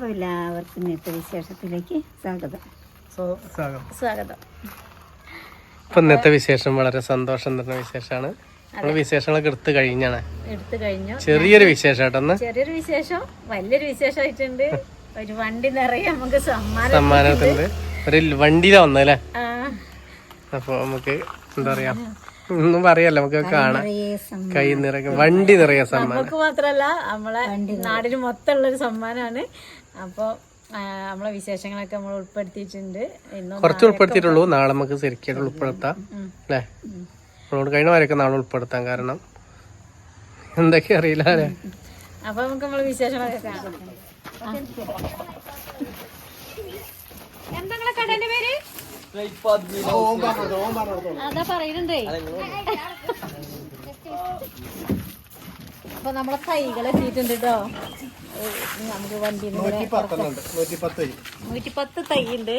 അപ്പോൾ എല്ലാവർക്കും ഇന്നത്തെ വിശേഷത്തിലേക്ക് സ്വാഗതം. സ്വാഗതം. സ്വാഗതം. ഇപ്പൊ ഇന്നത്തെ വിശേഷം വളരെ സന്തോഷം തരുന്ന വിശേഷമാണ്. നമ്മൾ വിശേഷങ്ങളൊക്കെ എടുത്തു കഴിഞ്ഞാണ്. എടുത്തു കഴിഞ്ഞു. ചെറിയൊരു വിശേഷം കേട്ടോ ചെറിയൊരു വിശേഷം വലിയൊരു വിശേഷമായിട്ടുണ്ട്. ഒരു വണ്ടി നിറയെ നമുക്ക് സമ്മാനം സമ്മാനത്തിന്റെ ഒരു വണ്ടിയിലാ വന്നല്ലേ അപ്പോൾ അപ്പൊ നമുക്ക് എന്താ പറയാ? ഒന്നും പറയല്ല നമുക്ക് കാണാം. കൈ നിറയെ വണ്ടി നിറയെ സമ്മാനം. നമുക്ക് മാത്രല്ല നമ്മളെ നാടിന് മൊത്തമുള്ള ഒരു സമ്മാനമാണ്. അപ്പോൾ നമ്മളെ വിശേഷങ്ങളൊക്കെ നമ്മൾ ഉൾപ്പെടുത്തിയിട്ടുണ്ട്. കുറച്ച് ഉൾപ്പെടുത്തിയിട്ടുള്ളൂ. നാളെ നമുക്ക് ശരിക്കും ഉൾപ്പെടുത്താം. അല്ലേ? നമ്മളോട് കഴിഞ്ഞ വരെയൊക്കെ നാളെ ഉൾപ്പെടുത്താം. കാരണം എന്തൊക്കെ അറിയില്ല അല്ലേ? അപ്പൊ നമുക്ക് നമ്മളെ വിശേഷങ്ങളൊക്കെ കാണാം. എന്താ നിങ്ങളെ കടന്റെ പേര്? അതാ പറയുന്നുണ്ടേ. അപ്പൊ നമ്മളെ തൈകൾ എത്തിയിട്ടുണ്ട് കേട്ടോ നമുക്ക് വണ്ടി നൂറ്റി പത്ത് തൈ. ഉണ്ട്.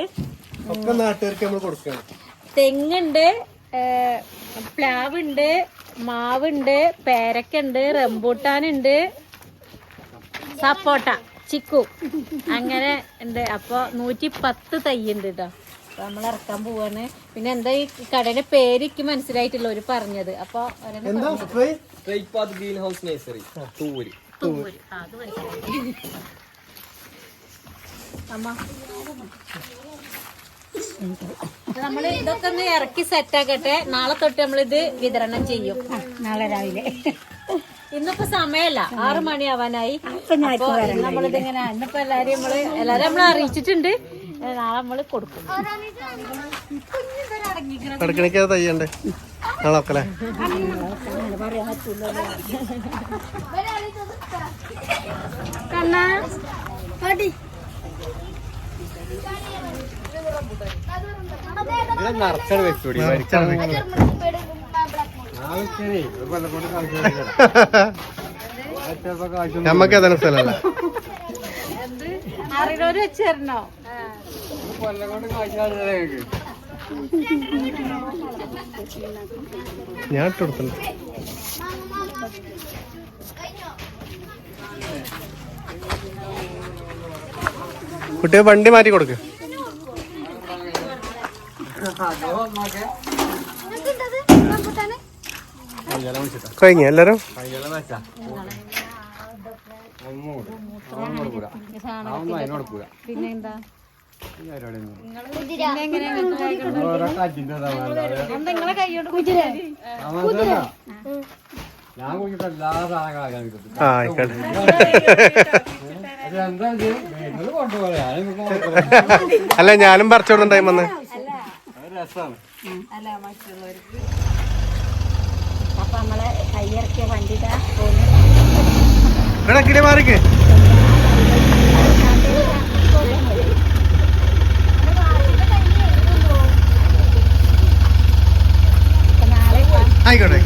തെങ്ങുണ്ട് ഏഹ്, പ്ലാവുണ്ട് മാവുണ്ട് പേരക്കുണ്ട് റംബൂട്ടാനുണ്ട്. സപ്പോട്ട ചിക്കു. അങ്ങനെ ഉണ്ട്. അപ്പൊ നൂറ്റി പത്ത് തൈ ഉണ്ട് കേട്ടോ അപ്പൊ നമ്മൾ ഇറക്കാൻ പോവാണ്. പിന്നെ എന്താ ഈ കടയുടെ പേര് എനിക്ക് മനസ്സിലായിട്ടില്ല ഒരു പറഞ്ഞത്. അപ്പൊ നമ്മൾ ഗ്രീൻ ഹൗസ് നഴ്സറി അമ്മ. നമ്മൾ ഇതൊക്കെ ഒന്ന് ഇറക്കി സെറ്റ് ആക്കട്ടെ. നാളെ തൊട്ട് ഇത് വിതരണം ചെയ്യും. നാളെ രാവിലെ. ഇന്നിപ്പോ സമയമല്ല ആറു മണിയാവാനായി. നമ്മളിതിങ്ങനെ ഇന്നിപ്പോ എല്ലാരും നമ്മൾ എല്ലാരും നമ്മളെ അറിയിച്ചിട്ടുണ്ട്. നാളെ നമ്മൾ കൊടുക്കും. കിടക്കണിക്ക് തയ്യണ്ടേ? നാളെ നിറച്ചാണ് വെച്ചോടി നമ്മക്ക് സ്ഥലമല്ല ഞാൻ കുട്ടിയെ വണ്ടി മാറ്റി കൊടുക്ക്. കഴിഞ്ഞ എല്ലാരും? പിന്നെന്താ ഞാൻ എല്ലാ സാധനങ്ങളും കിട്ടും ആയിക്കോട്ടെ. അല്ല ഞാനും പറിച്ചോടുണ്ടായി വന്ന്. രസമാണ് അപ്പൊ നമ്മളെ കയ്യിറക്കിയ ഇവിടെ കിളി മാറിക്ക് ആയിക്കോട്ടെ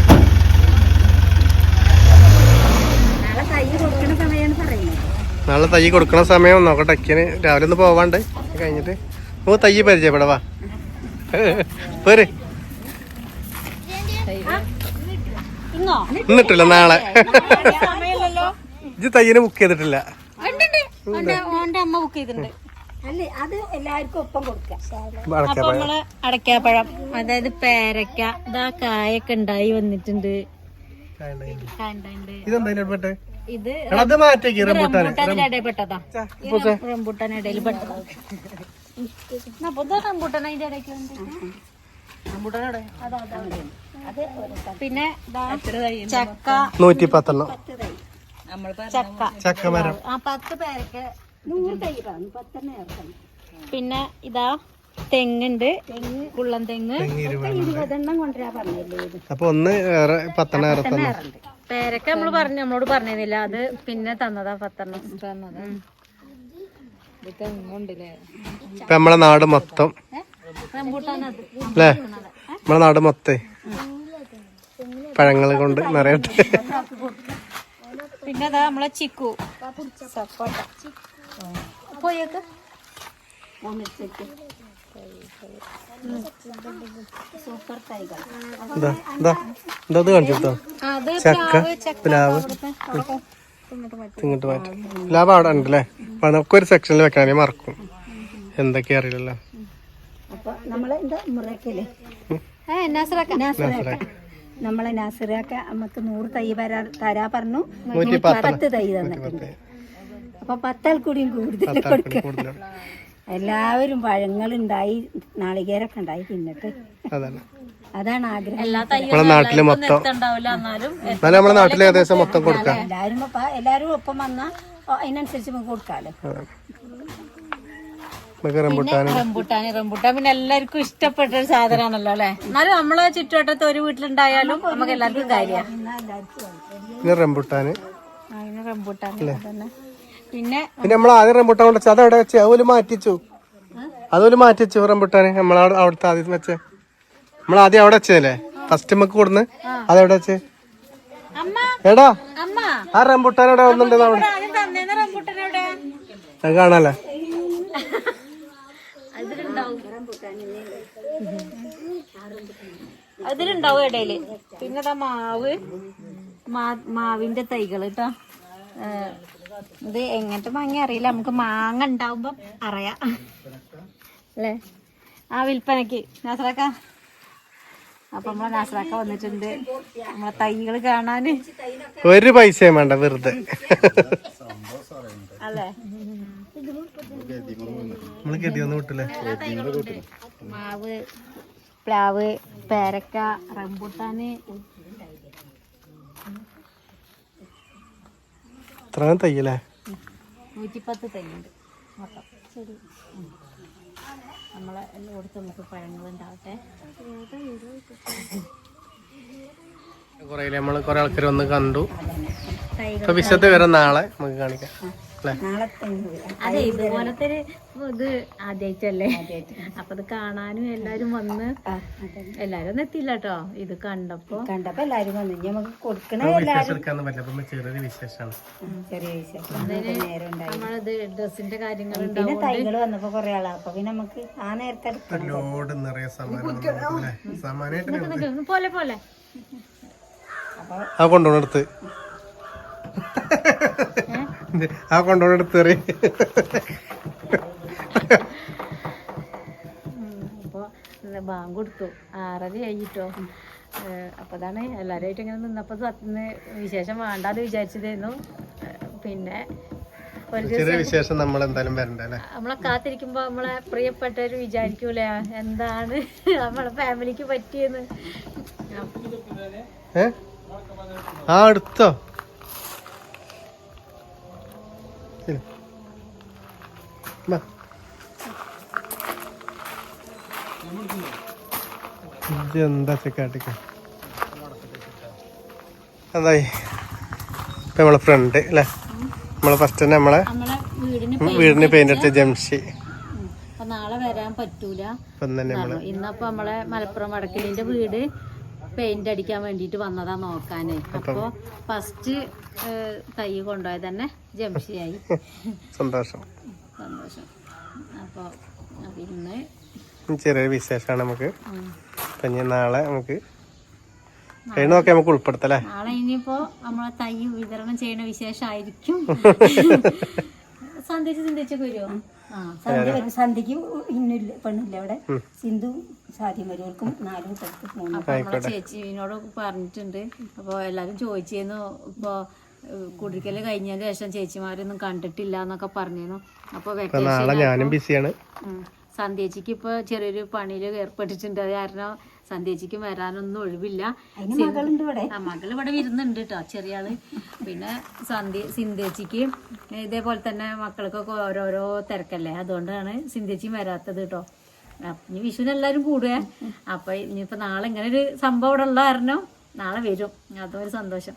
നാളെ കൈ കൊടുക്കണ സമയമാണ് പറയുന്നത് തയ്യ് കൊടുക്കണ സമയം നോക്കട്ടെ അക്കിന് രാവിലെ ഒന്ന് പോവാണ്ട്. കഴിഞ്ഞിട്ട് നമുക്ക് തൈ പരിചയപ്പെടാ വാ. പോര്. ഇന്നിട്ടില്ല നാളെ. സമയമില്ലല്ലോ. ഇജ്ജ് തയ്യന് ബുക്ക് ചെയ്തിട്ടില്ല. അടക്കാപ്പഴം ഓന്റെ ഓന്റെ അമ്മ ബുക്ക് ചെയ്തിട്ടുണ്ട്. അല്ലേ അത് എല്ലാവർക്കും ഒപ്പം കൊടുക്കാം. അപ്പൊ നമ്മൾ അടയ്ക്കാപ്പഴം അതായത് പേരക്ക ഇതാ കായൊക്കെ ഉണ്ടായി വന്നിട്ടുണ്ട്. ഇതെന്താ ഇത് അത് മാറ്റേക്ക് റംബൂട്ടാൻ അതിന്റെ ഇടയ്ക്ക് പിന്നെ ദാ ചക്ക. നൂറ്റി പത്തെണ്ണം ചക്ക. മരം. ആ പത്ത് പേരൊക്കെ നൂറ് തൈ പറഞ്ഞു പത്തെണ്ണ ഇറക്കണം പിന്നെ ഇതാ തെങ്ങുണ്ട്. കുള്ളൻ തെങ്ങ്. ഇരുപതെണ്ണം കൊണ്ടുവരാ പറഞ്ഞില്ലേ അപ്പൊ ഒന്ന് പത്തെണ്ണം ഏറെ തന്നെ പേരക്ക നമ്മൾ പറഞ്ഞു നമ്മളോട് പറഞ്ഞിരുന്നില്ല. അത് പിന്നെ തന്നതാ പത്തെണ്ണം. തന്നതാ. ഇപ്പൊ നമ്മളെ നാട് മൊത്തം. അല്ലേ? നമ്മളെ നാട് മൊത്തേ. പഴങ്ങൾ കൊണ്ട് നിറയട്ടെ പിന്നെ അതാ നമ്മളെ ചിക്കു. സപ്പോട്ട. പോയേക്ക് സൂപ്പർ തൈകൾ ഇത് കാണിച്ചോ ചക്ക പ്ലാവ് ചക്ക പ്ലാവ്. അവിടുത്തെ ഇങ്ങോട്ട് മാറ്റാം. പ്ലാവ് അവിടെ ഉണ്ടല്ലേ അപ്പൊ നമുക്കൊരു ഒരു സെക്ഷനിൽ വെക്കാനേ മറക്കും. എന്തൊക്കെയാ അറിയില്ലല്ലോ. അപ്പൊ നമ്മളെ എന്താ മുറക്കല്ലേ ഏ നാസറാക്ക. നാസിറാക്ക. നമ്മളെ നാസിറാക്ക നമുക്ക് നൂറ് തൈ വരാ തരാ പറഞ്ഞു. പത്ത് തൈ തന്നിട്ടുണ്ട്. അപ്പൊ പത്താൽ കൂടിയും കൂടുതൽ കൊടുക്കുക കൂടുതലാണ് എല്ലാവരും പഴങ്ങളുണ്ടായി നാളികേരൊക്കെ ഉണ്ടായി തിന്നിട്ട്. അതാണ് അതാണ് ആഗ്രഹം. നമ്മളെ നാട്ടിൽ മൊത്തം എന്നാലും നമ്മളെ നാട്ടിൽ ഏകദേശം മൊത്തം കൊടുക്കാം. എല്ലാരും ഒപ്പം എല്ലാരും ഒപ്പം വന്നാ അതിനനുസരിച്ച് നമുക്ക് കൊടുക്കാലോ. റംബുട്ടാൻ പിന്നെ എല്ലാവർക്കും ഇഷ്ടപ്പെട്ട ഒരു സാധനമാണല്ലോ അല്ലെ? എന്നാലും നമ്മളെ ചുറ്റുവട്ടത്ത് ഒരു വീട്ടിലുണ്ടായാലും നമുക്ക് എല്ലാവർക്കും കാര്യമാണ് റംബുട്ടാന്. റംബുട്ടാൻ തന്നെ പിന്നെ പിന്നെ നമ്മൾ ആദ്യം റംബുട്ടാൻ കൊണ്ടുവച്ചു അത് അവിടെ വെച്ച് അതുപോലെ മാറ്റിച്ചു. അതുപോലെ മാറ്റിച്ചു റംബുട്ടാന്. നമ്മൾ അവിടുത്തെ ആദ്യം വെച്ചേ. നമ്മൾ ആദ്യം അവിടെ വെച്ചതല്ലേ? ഫസ്റ്റ് നമുക്ക് കൊടുന്ന് അതെവിടെ വെച്ച്. എടാ ആ റംബുട്ടാൻ അവിടെ? വന്നിട്ട് അവിടെ കാണാല്ലേ? അതിലുണ്ടാവും. അതിലുണ്ടാവും ഇടയിൽ. പിന്നെ മാവ്. മാവിന്റെ തൈകൾ കേട്ടോ ഇത് എങ്ങനത്തെ മാങ്ങ അറിയില്ല. നമുക്ക് മാങ്ങ ഉണ്ടാവുമ്പോ അറിയാം. അല്ലേ? ആ വിൽപ്പനക്ക് നാസറാക്ക. അപ്പൊ നമ്മളെ നാസറാക്ക വന്നിട്ടുണ്ട്. നമ്മളെ തൈകൾ കാണാന്. ഒരു പൈസയും വേണ്ട വെറുതെ. അല്ലേ? നമ്മൾ ഗതിയൊന്നും വിട്ടില്ലേ മാവ് പ്ലാവ് പേരക്ക റംബുട്ടാന്. ഇത്രയും തയ്യല്ലേ നൂറ്റിപ്പത്ത് തൈയുണ്ട് മൊത്തം. ശരി നമ്മളെ എല്ലായിടത്തും നമുക്ക് പഴങ്ങളുണ്ടാവട്ടെ കുറേ നമ്മൾ കൊറേ ആൾക്കാർ വന്ന് കണ്ടു. വിശദ വരെ നാളെ നമുക്ക് കാണിക്കാം. അല്ലേ? നാളെ അതെ ഇതുപോലത്തെ ഒരു ഇത് ആദ്യമായിട്ടല്ലേ അപ്പൊ അത് കാണാനും എല്ലാരും വന്ന് അതെ. എല്ലാരും ഒന്നും എത്തിയില്ല കേട്ടോ ഇത് കണ്ടപ്പോ കണ്ടപ്പോ എല്ലാരും വന്നു. നമുക്ക് കൊടുക്കണേ വിശേഷമാണ്. ചെറിയ വിശേഷം. നമ്മളത് ഡ്രസ്സിന്റെ കാര്യങ്ങൾ പിന്നെ തൈകൾ വന്നപ്പോ കൊറേ ആളാ. അപ്പൊ പിന്നെ നമുക്ക് ആ നേരത്തെ പോലെ പോലെ. ആ കൊണ്ടുപോണെടുത്ത് ആ കൊണ്ടുപോണെടുത്ത് എറി അപ്പോൾ ബാങ്ക് കൊടുത്തു. ആറര കഴിഞ്ഞിട്ടോ അപ്പോൾ അതാണ് എല്ലാവരുമായിട്ട് ഇങ്ങനെ നിന്നപ്പോൾ സത്യന്ന് വിശേഷം വേണ്ടാന്ന് വിചാരിച്ചതായിരുന്നു. പിന്നെ ചെറിയ വിശേഷം നമ്മൾ എന്തായാലും നമ്മളെ കാത്തിരിക്കുമ്പോ നമ്മളെ പ്രിയപ്പെട്ടവർ വിചാരിക്കൂലേ എന്താണ് നമ്മളെ ഫാമിലിക്ക് പറ്റിയെന്ന്. ആ എടുത്തോ. എന്താ ചെക്കാട്ടിക്ക? എന്തായി? ഇപ്പൊ നമ്മളെ ഫ്രണ്ട് അല്ലേ നമ്മളെ ഫസ്റ്റ് തന്നെ നമ്മളെ വീടിന് പെയിന്റ് അടിച്ച. ജംഷി. നാളെ വരാൻ പറ്റൂല. ഇന്നപ്പോ നമ്മളെ മലപ്പുറം വടക്കിലിന്റെ വീട് പെയിന്റ് അടിക്കാൻ വേണ്ടിട്ട് വന്നതാ നോക്കാന് അപ്പൊ ഫസ്റ്റ് തൈ കൊണ്ടുപോയത് തന്നെ ജംഷിയായി. സന്തോഷം. സന്തോഷം. അപ്പൊ പിന്നെ ഇന്ന് ചെറിയൊരു വിശേഷമാണ് നമുക്ക്. അപ്പൊ ഇനി നാളെ നമുക്ക് നോക്കി നമുക്ക് ഉൾപ്പെടുത്തല്ലേ നാളെ ഇനിയിപ്പോ നമ്മളെ തൈ വിതരണം ചെയ്യണ വിശേഷമായിരിക്കും. സന്ദേശം ചിന്തിച്ചൊക്കെ വരുമോ സന്ധ്യ സന്ധ്യക്ക് ഇന്നില്ല പെണ്ണില്ല അവിടെ സിന്ധു സാധ്യം വരുവർക്കും നാലും അപ്പൊ നമ്മളെ ചേച്ചിനോട് പറഞ്ഞിട്ടുണ്ട്. അപ്പോൾ എല്ലാരും ചോദിച്ചിരുന്നു. ഇപ്പൊ കുടിക്കൽ കഴിഞ്ഞതിന് ശേഷം ചേച്ചിമാരൊന്നും കണ്ടിട്ടില്ല എന്നൊക്കെ പറഞ്ഞിരുന്നു. അപ്പൊ അപ്പൊ നാളെ ഞാനും ബിസിയാണ് സന്ധ്യച്ചിക്ക് ഇപ്പൊ ചെറിയൊരു പണിയിൽ ഏർപ്പെട്ടിട്ടുണ്ട്. അത് കാരണം സന്ധ്യച്ചിക്ക് വരാനൊന്നും ഒഴിവില്ല. മകൾ ഇവിടെ. വരുന്നുണ്ട് കേട്ടോ ചെറിയ ആൾ പിന്നെ സന്ധ്യ സിന്ധ്യച്ചിക്ക് ഇതേപോലെ തന്നെ മക്കൾക്കൊക്കെ ഓരോരോ തിരക്കല്ലേ? അതുകൊണ്ടാണ് സിന്ധ്യച്ചി വരാത്തത് കേട്ടോ ഇനി വിഷുവിന് എല്ലാവരും കൂടുക അപ്പൊ ഇനിയിപ്പോ നാളെ ഇങ്ങനെ ഒരു സംഭവം ഇവിടെ ഉള്ള കാരണം നാളെ വരും. അതൊരു സന്തോഷം.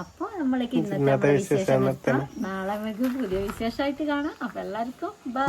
അപ്പൊ നമ്മളേക്ക് ഇന്നത്തെ വിശേഷം നാളെ നമുക്ക് പുതിയ വിശേഷമായിട്ട് കാണാം. അപ്പൊ എല്ലാവർക്കും ബൈ